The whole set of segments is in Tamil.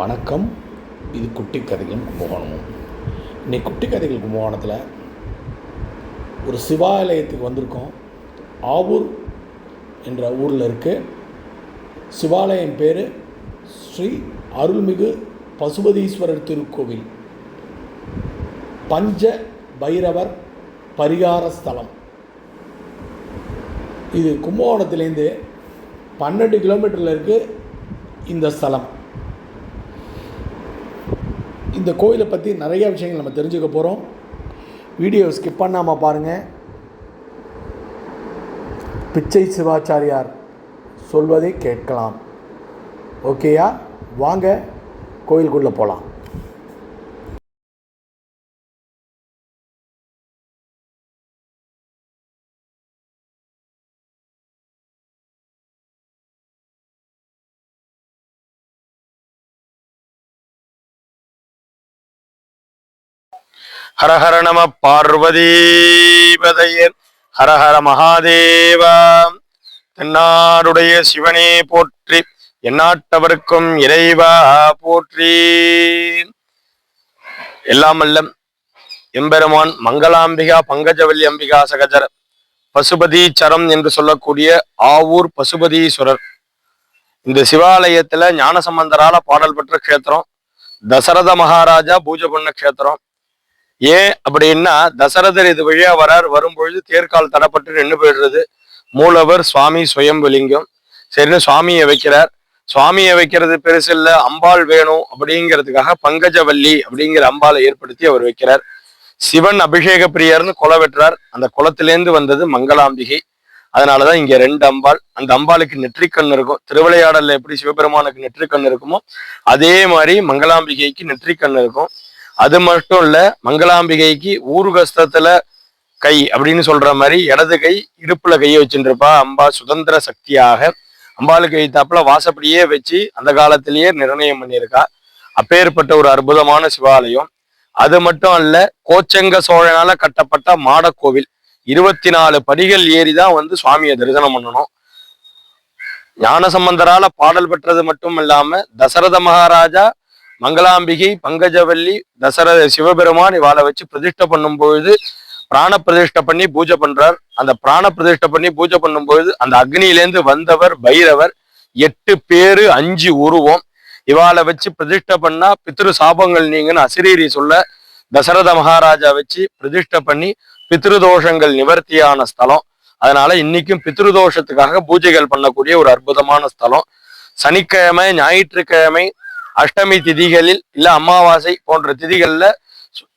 வணக்கம். இது குட்டி கதைகள் கும்பகோணம். இன்னைக்கு குட்டி கதைகள் கும்பகோணத்தில் ஒரு சிவாலயத்துக்கு வந்திருக்கோம். ஆவூர் என்ற ஊரில் இருக்குது சிவாலயம் பேர் ஸ்ரீ அருள்மிகு பசுபதீஸ்வரர் திருக்கோவில். பஞ்ச பைரவர் பரிகார ஸ்தலம். இது கும்பகோணத்துலேருந்து பன்னெண்டு கிலோமீட்டரில் இருக்குது இந்த ஸ்தலம். இந்த கோயிலை பற்றி நிறைய விஷயங்கள் நம்ம தெரிஞ்சுக்க போகிறோம் வீடியோ ஸ்கிப் பண்ணாமல் பாருங்கள் பிச்சை சிவாச்சாரியார் சொல்வதை கேட்கலாம். ஓகேயா வாங்க கோயிலுக்குள்ளே போகலாம் ஹரஹர நம பார்வதீபதையர். ஹரஹர மகாதேவா. தென்னாடுடைய சிவனே போற்றி எந்நாட்டவருக்கும் இறைவா போற்றி. எல்லாம் எம்பெருமான் மங்களாம்பிகா பங்கஜவல்லி அம்பிகா சகஜர பசுபதீச்சரம் என்று சொல்லக்கூடிய ஆவூர் பசுபதீஸ்வரர். இந்த சிவாலயத்துல ஞானசம்பந்தரால பாடல் பெற்ற க்ஷேத்திரம் தசரத மகாராஜா பூஜை பண்ண க்ஷேத்திரம் ஏன் அப்படின்னா தசரதர் இது வழியா வரார். வரும்பொழுது தேர்கால் தடப்பட்டு நின்று போயிடுறது. மூலவர் சுவாமி சுயம் விலிங்கம். சரின்னு சுவாமியை வைக்கிறார். சுவாமியை வைக்கிறது பெருசு இல்ல அம்பாள் வேணும் அப்படிங்கிறதுக்காக பங்கஜவல்லி அப்படிங்கிற அம்பாளை ஏற்படுத்தி அவர் வைக்கிறார். சிவன் அபிஷேக பிரியர்னு குல வெட்டுறார். அந்த குளத்திலேருந்து வந்தது மங்களாம்பிகை. அதனாலதான் இங்க ரெண்டு அம்பாள். அந்த அம்பாளுக்கு நெற்றிக்கண் இருக்கும். திருவிளையாடல்ல எப்படி சிவபெருமானுக்கு நெற்றிக்கண் இருக்குமோ அதே மாதிரி மங்களாம்பிகைக்கு நெற்றிக்கண் இருக்கும். அது மட்டும் இல்ல மங்களாம்பிகைக்கு ஊர்கஸ்தத்துல கை அப்படின்னு சொல்ற மாதிரி இடது கை இடுப்புல கையை வச்சுருப்பா. அம்பா சுதந்திர சக்தியாக. அம்பாளுக்கு வைத்தாப்புல வாசப்படியே வச்சு அந்த காலத்திலேயே நிர்ணயம் பண்ணியிருக்கா. அப்பேற்பட்ட ஒரு அற்புதமான சிவாலயம். அது மட்டும் அல்ல கோச்சங்க சோழனால கட்டப்பட்ட மாடக்கோவில். இருபத்தி நாலு படிகள் ஏறி தான் வந்து சுவாமியை தரிசனம் பண்ணணும். ஞானசம்பந்தரால பாடல் பெற்றது மட்டும் இல்லாம தசரத மகாராஜா மங்களாம்பிகை பங்கஜவல்லி தசரத சிவபெருமான் இவாளை வச்சு பிரதிஷ்டை பண்ணும் பொழுது பிராண பிரதிஷ்டை பண்ணி பூஜை பண்றார். அந்த பிராண பிரதிஷ்டை பண்ணி பூஜை பண்ணும் பொழுது அந்த அக்னியிலேருந்து வந்தவர் பைரவர் எட்டு பேரு அஞ்சு உருவம். இவாளை வச்சு பிரதிஷ்டை பண்ணா பித்ரு சாபங்கள் நீங்கன்னு அசிரீரி சொல்ல தசரத மகாராஜா வச்சு பிரதிஷ்டை பண்ணி பித்ருதோஷங்கள் நிவர்த்தியான ஸ்தலம். அதனால இன்னைக்கும் பித்ருதோஷத்துக்காக பூஜைகள் பண்ணக்கூடிய ஒரு அற்புதமான ஸ்தலம். சனிக்கிழமை ஞாயிற்றுக்கிழமை அஷ்டமி திதிகளில் இல்ல அமாவாசை போன்ற திதிகள்ல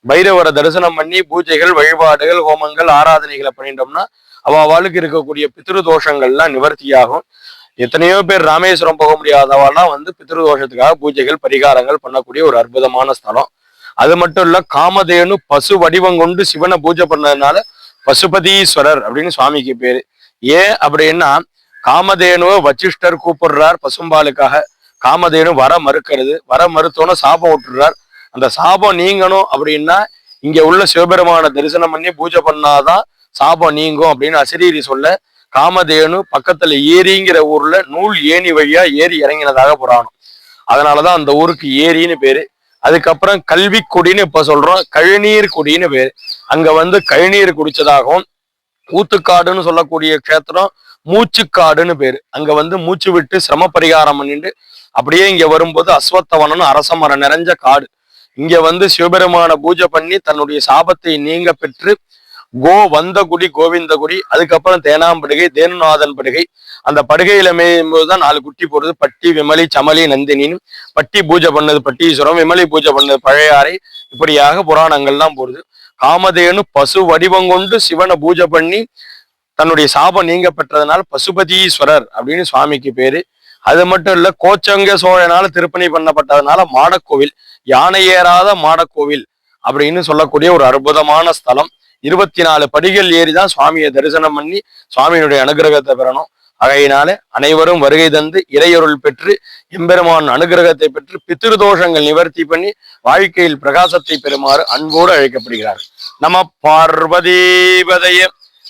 பைரவரை தரிசனம் பண்ணி பூஜைகள் வழிபாடுகள் ஹோமங்கள் ஆராதனைகளை பண்ணிட்டோம்னா அவளுக்கு இருக்கக்கூடிய பித்ரு தோஷங்கள்லாம் நிவர்த்தியாகும். எத்தனையோ பேர் ராமேஸ்வரம் போக முடியாதவாலாம் வந்து பித்ரு தோஷத்துக்காக பூஜைகள் பரிகாரங்கள் பண்ணக்கூடிய ஒரு அற்புதமான ஸ்தலம். அது மட்டும் இல்ல காமதேனு பசு வடிவம் கொண்டு சிவனை பூஜை பண்ணதுனால பசுபதீஸ்வரர் அப்படின்னு சுவாமிக்கு பேரு. ஏன் அப்படின்னா காமதேனுவை வச்சிஷ்டர் கூப்பிடுறார் பசும்பாலுக்காக. காமதேனு வர மறுக்கிறது. வர மறுத்தோன்னு சாபம் விட்டுறார் அந்த சாபம் நீங்கணும் அப்படின்னா இங்க உள்ள சிவபெருமான தரிசனம் பண்ணி பூஜை பண்ணாதான் சாபம் நீங்கும் அப்படின்னு அசிரீரி சொல்ல காமதேனு பக்கத்துல ஏரிங்கிற ஊர்ல நூல் ஏணி வழியா ஏறி இறங்கினதாக புராணம். அதனாலதான் அந்த ஊருக்கு ஏரின்னு பேரு. அதுக்கப்புறம் கல்வி குடின்னு இப்ப சொல்றோம் கழிநீர் குடின்னு பேரு. அங்க வந்து கழிநீர் குடிச்சதாகவும் ஊத்துக்காடுன்னு சொல்லக்கூடிய க்ஷேத்திரம் மூச்சுக்காடுன்னு பேரு. அங்க வந்து மூச்சு விட்டு சிரம பரிகாரம் பண்ணிட்டு அப்படியே இங்க வரும்போது அஸ்வத்தவனன்னு அரச மரம் நிறைஞ்ச காடு. இங்க வந்து சிவபெருமான பூஜை பண்ணி தன்னுடைய சாபத்தை நீங்க பெற்று கோ வந்த குடி கோவிந்த குடி அதுக்கப்புறம் தேனாம்படுகை தேனுநாதன் படுகை. அந்த படுகையில மேயும் போதுதான் நாலு குட்டி போடுறது பட்டி விமலி சமலி நந்தினின்னு. பட்டி பூஜை பண்ணது பட்டீஸ்வரம் விமலி பூஜை பண்ணது பழையாறை. இப்படியாக புராணங்கள்லாம் போடுது. காமதேனு பசு வடிவம் கொண்டு சிவனை பூஜை பண்ணி தன்னுடைய சாபம் நீங்க பெற்றதுனால பசுபதீஸ்வரர் அப்படின்னு சுவாமிக்கு பேரு. அது மட்டும் இல்ல கோச்சங்க சோழனால திருப்பணி பண்ணப்பட்டதுனால மாடக்கோவில் யானை ஏறாத மாடக்கோவில் அப்படின்னு சொல்லக்கூடிய ஒரு அற்புதமான ஸ்தலம். இருபத்தி நாலு படிகள் ஏறிதான் சுவாமியை தரிசனம் பண்ணி சுவாமியினுடைய அனுகிரகத்தை பெறணும். ஆகையினால அனைவரும் வருகை தந்து இறையொருள் பெற்று எம்பெருமான் அனுகிரகத்தை பெற்று பித்திருதோஷங்கள் நிவர்த்தி பண்ணி வாழ்க்கையில் பிரகாசத்தை பெறுமாறு அன்போடு அழைக்கப்படுகிறார். நம பார்வதீபதய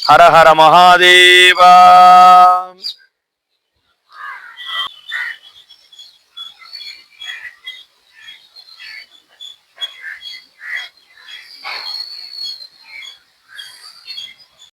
ஹர ஹர மகாதேவா.